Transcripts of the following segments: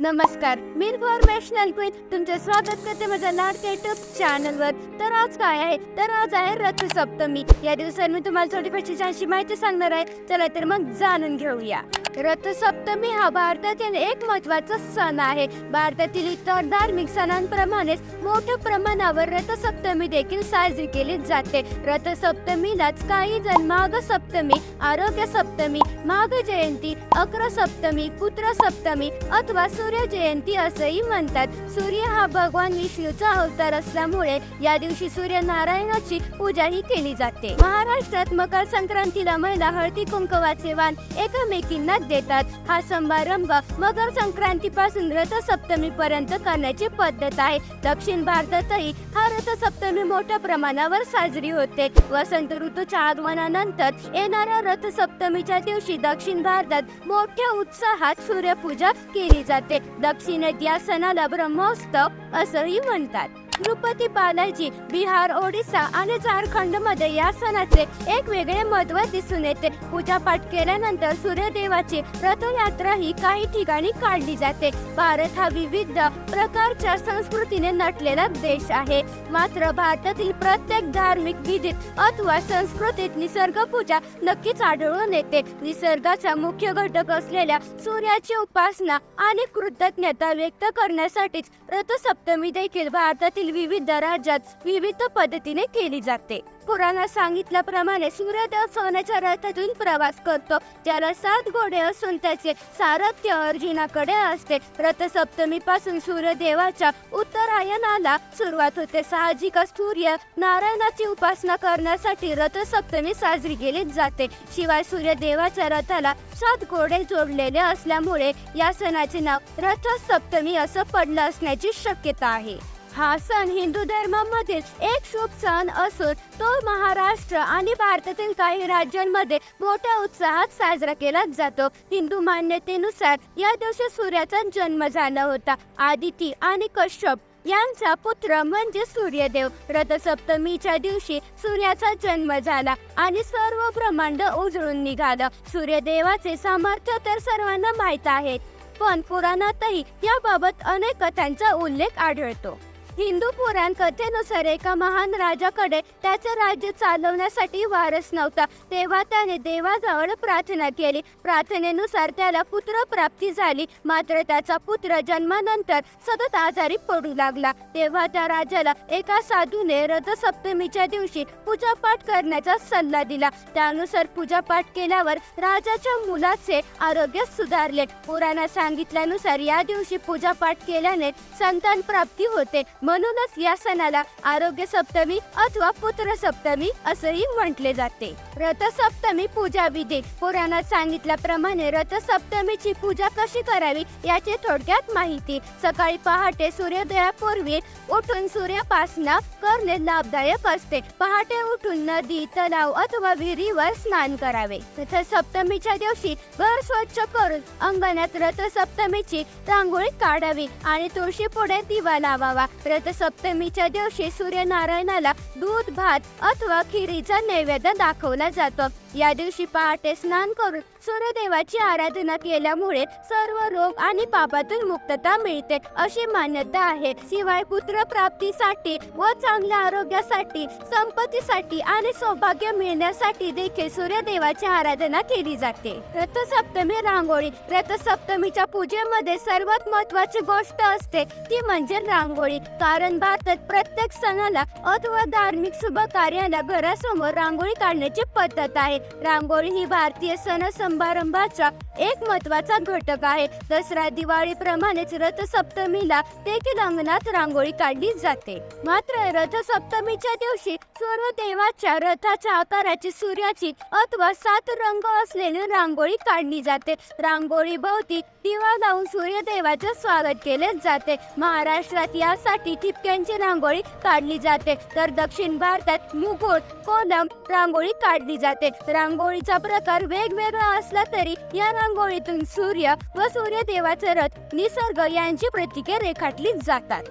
नमस्कार मी informational queen. तुमचे स्वागत करते माझ्या लाडक्या युट्यूब चॅनलवर तर आज काय आहे? तर आज आहे रथ सप्तमी या दिवसात मी तुम्हाला थोडी पेक्षी माहिती सांगणार आहे. चला तर मग जाणून घेऊया. रथसप्तमी हा भारतातील एक महत्त्वाचा सण आहे. भारतातील इतर धार्मिक सणांप्रमाणेच मोठ्या प्रमाणावर रथसप्तमी देखील साजरी केली जाते. रथसप्तमीलाच काही जण माघ सप्तमी आरोग्य सप्तमी माघ जयंती अक्र सप्तमी पुत्र सप्तमी अथवा सूर्य जयंती असंही म्हणतात. सूर्य हा भगवान विष्णूचा अवतार असल्यामुळे या दिवशी सूर्यनारायणाची पूजाही केली जाते. महाराष्ट्रात मकर संक्रांतीला महिला हळदी कुंकवाचे वाण एकमेकींना देतात. हा समारंभ मकर संक्रांती पासून रथसप्तमी पर्यंत करण्याची पद्धत आहे. दक्षिण भारतातही हा रथसप्तमी मोठ्या प्रमाणावर साजरी होते. वसंत ऋतूच्या आगमनानंतर येणाऱ्या रथसप्तमीच्या दिवशी दक्षिण भारतात मोठ्या उत्साहात सूर्यपूजा केली जाते. दक्षिणेत या सणाला ब्रह्मोत्सव असंही म्हणतात. तिरुपती बालाजी बिहार ओडिसा आणि झारखंडमध्ये या सणाचे एक वेगळे महत्त्व दिसून येते. पूजा पाठ केल्यानंतर सूर्यदेवाची रथयात्रा ही काही ठिकाणी काढली जाते. भारत हा विविध प्रकारच्या संस्कृतीने नटलेला देश आहे. मात्र भारतातील प्रत्येक धार्मिक विधीत अथवा संस्कृतीत निसर्ग पूजा नक्कीच आढळून येते. निसर्गाचा मुख्य घटक असलेल्या सूर्याची उपासना आणि कृतज्ञता व्यक्त करण्यासाठीच रथसप्तमी देखील भारतातील विविध राज्यात विविध पद्धतीने केली जाते. पुराणात सांगितल्याप्रमाणे सूर्यदेव सोन्याच्या रथातून प्रवास करतो. त्याला सात घोडे असून त्याचे सारथ्य अर्जुनाकडे असते. रथसप्तमी पासून सूर्यदेवाच्या उत्तरायणाला सुरुवात होते. साहजिकच सूर्य नारायणाची उपासना करण्यासाठी रथसप्तमी साजरी केली जाते. शिवाय सूर्यदेवाच्या रथाला सात घोडे जोडलेले असल्यामुळे या सणाचे नाव रथसप्तमी असं पडलं असण्याची शक्यता आहे. हा सण हिंदू धर्मामधील एक शुभ सण असून तो महाराष्ट्र आणि भारतातील काही राज्यांमध्ये मोठ्या उत्साहात साजरा केला जातो. हिंदू मान्यतेनुसार या दिवशी सूर्याचा जन्म झाला होता. आदिती आणि कश्यप यांचा पुत्र म्हणजे सूर्यदेव. रथसप्तमीच्या दिवशी सूर्याचा जन्म झाला आणि सर्व ब्रह्मांड उजळून निघालं. सूर्यदेवाचे सामर्थ्य तर सर्वांना माहीत आहे पण पुराणातही याबाबत अनेक कथांचा उल्लेख आढळतो. हिंदू पुराण कथेनुसार एका महान राजाकडे त्याचे राज्य चालवण्यासाठी वारस नव्हता. तेव्हा त्याने देवाजवळ प्रार्थना केली. प्रार्थनेनुसार त्याला पुत्र प्राप्ती झाली. मात्र त्याचा पुत्र जन्मानंतर सतत आजारी पडू लागला. तेव्हा त्या राजाला एका साधूने रथसप्तमीच्या दिवशी पूजापाठ करण्याचा सल्ला दिला. त्यानुसार पूजापाठ केल्यावर राजाच्या मुलाचे आरोग्य सुधारले. पुराणात सांगितल्यानुसार या दिवशी पूजापाठ केल्याने संतान प्राप्ती होते. म्हणूनच या सणाला आरोग्य सप्तमी अथवा पुत्र सप्तमी असंही म्हटले जाते. रथसप्तमी पूजा विधी पुराणात सांगितल्याप्रमाणे रथसप्तमीची पूजा कशी करावी याची थोडक्यात माहिती सकाळी पहाटे सूर्योदयापूर्वी उठून सूर्यपासना करणे लाभदायक असते. पहाटे उठून नदी तलाव अथवा विहिरीवर स्नान करावे. रथसप्तमीच्या दिवशी घर स्वच्छ करून अंगणात रथसप्तमीची रांगोळी काढावी आणि तुळशी पुढे दिवा लावावा. रथसप्तमीच्या दिवशी सूर्यनारायणाला दूध भात अथवा खिरीचा नैवेद्य दाखवला जातो. या दिवशी पहाटे स्नान करून सूर्यदेवाची आराधना केल्यामुळे सर्व रोग आणि पापातून मुक्तता मिळते अशी मान्यता आहे. शिवाय पुत्र प्राप्तीसाठी व चांगल्या आरोग्यासाठी संपत्तीसाठी आणि सौभाग्य मिळण्यासाठी देखील सूर्यदेवाची आराधना केली जाते. रथसप्तमी रांगोळी. रथसप्तमीच्या पूजेमध्ये सर्वात महत्वाची गोष्ट असते ती म्हणजे रांगोळी. कारण भारतात प्रत्येक सणाला अथवा धार्मिक शुभ कार्याला घरासमोर रांगोळी काढण्याची पद्धत आहे. रांगोळी ही भारतीय सण समारंभाचा एक महत्त्वाचा घटक आहे. दसरा दिवाळी प्रमाणेच रथसप्तमीला देखील अंगणात रांगोळी काढली जाते. मात्र रथसप्तमीच्या दिवशी सूर्यदेवाच्या रथाच्या आकाराची सूर्याची अथवा सात रंग असलेली रांगोळी काढली जाते. रांगोळी भोवती किंवा लावून सूर्यदेवाचे स्वागत केले जाते. महाराष्ट्रात यासाठी ठिपक्यांची रांगोळी काढली जाते. तर दक्षिण भारतात मुकुट कोलम रांगोळी काढली जाते. रांगोळीचा प्रकार वेगवेगळा असला तरी या रांगोळीतून सूर्य व सूर्यदेवाचे रथ निसर्ग यांची प्रतीके रेखाटली जातात.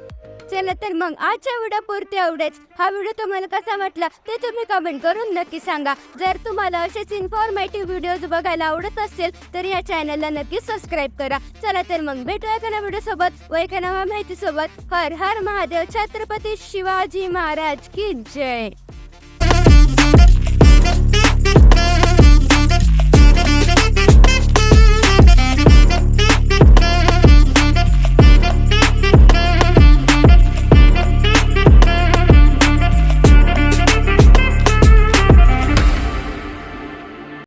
चला तर मग आजच्या व्हिडिओ पुरते एवढेच. हा व्हिडिओ तुम्हाला कसा वाटला ते तुम्ही कमेंट करून नक्की सांगा. जर तुम्हाला असेच इन्फॉर्मेटिव्ह व्हिडिओज बघायला आवडत असेल तर या चॅनलला नक्की सबस्क्राईब करा. चला तर मग भेटूया एका नव्या व्हिडिओ सोबत व एका नव्या माहिती सोबत. हर हर महादेव छत्रपती शिवाजी महाराज की जय.